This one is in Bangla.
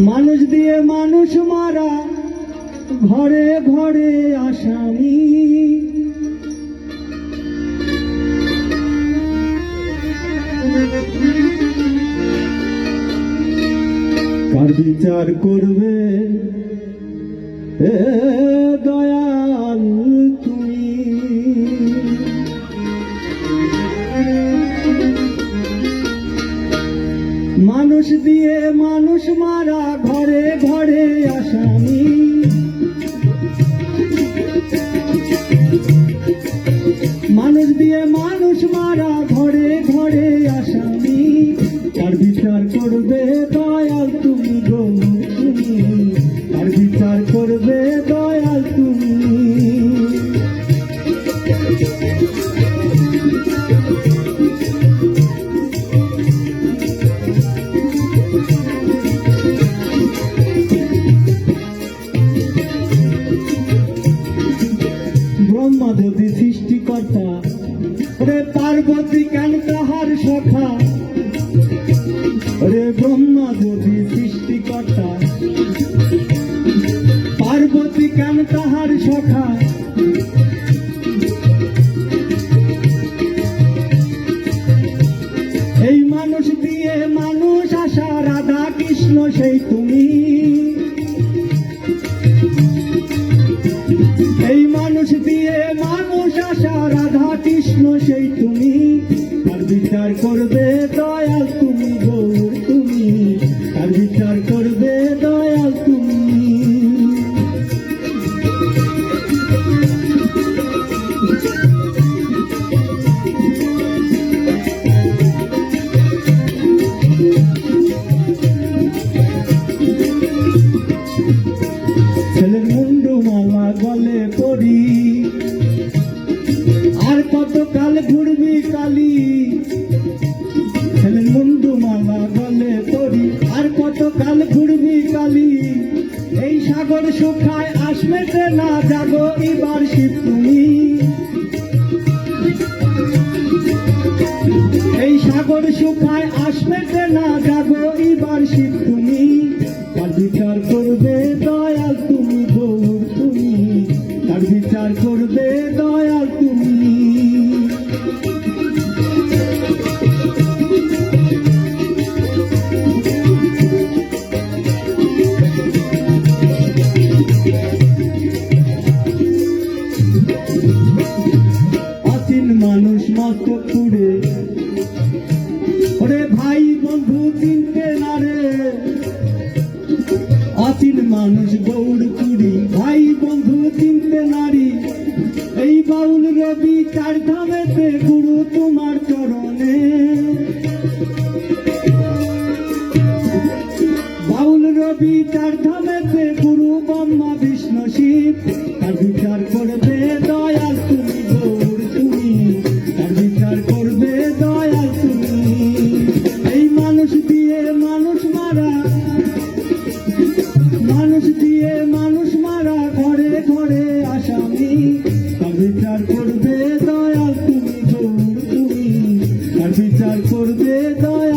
মানুষ দিয়ে মানুষ মারা ঘরে ঘরে আসামি কার বিচার করবে? মানুষ দিয়ে মানুষ মারা ঘরে ঘরে আসামি রে পার্বতী কেন তাহার সখা? রে ব্রহ্মা যদি সৃষ্টিকর্তা, পার্বতী কেন তাহার সখা? এই মানুষ দিয়ে মানুষ আসা, রাধা কৃষ্ণ সেই তুমি। সেই তুমি তার বিচার করবে দয়াল তুমি। কত কাল ঘুরবি এই সাগর শুকায় এই সাগর শুকায় আসবে না যাব এবার শীত তুমি। তার বিচার করবে দয়াল তুমি, গৌর তুমি। তার বিচার পুড়ে ওরে ভাই বন্ধু চিনতে না রে। অচিন মানুষ গৌড় কুড়ি ভাই বন্ধু চিনতে নারী। এই বাউল রবি চার ধামেতে গুরু তোমার চরণে। বাউল রবি চার ধামেতে গুরু ব্রহ্মা, বিষ্ণু, শিব। তার বিচার করবে দিয়ে মানুষ মারা ঘরে ঘরে আসামি। তার বিচার করবে দয়াল তুমি তুমি? তার বিচার করবে দয়াল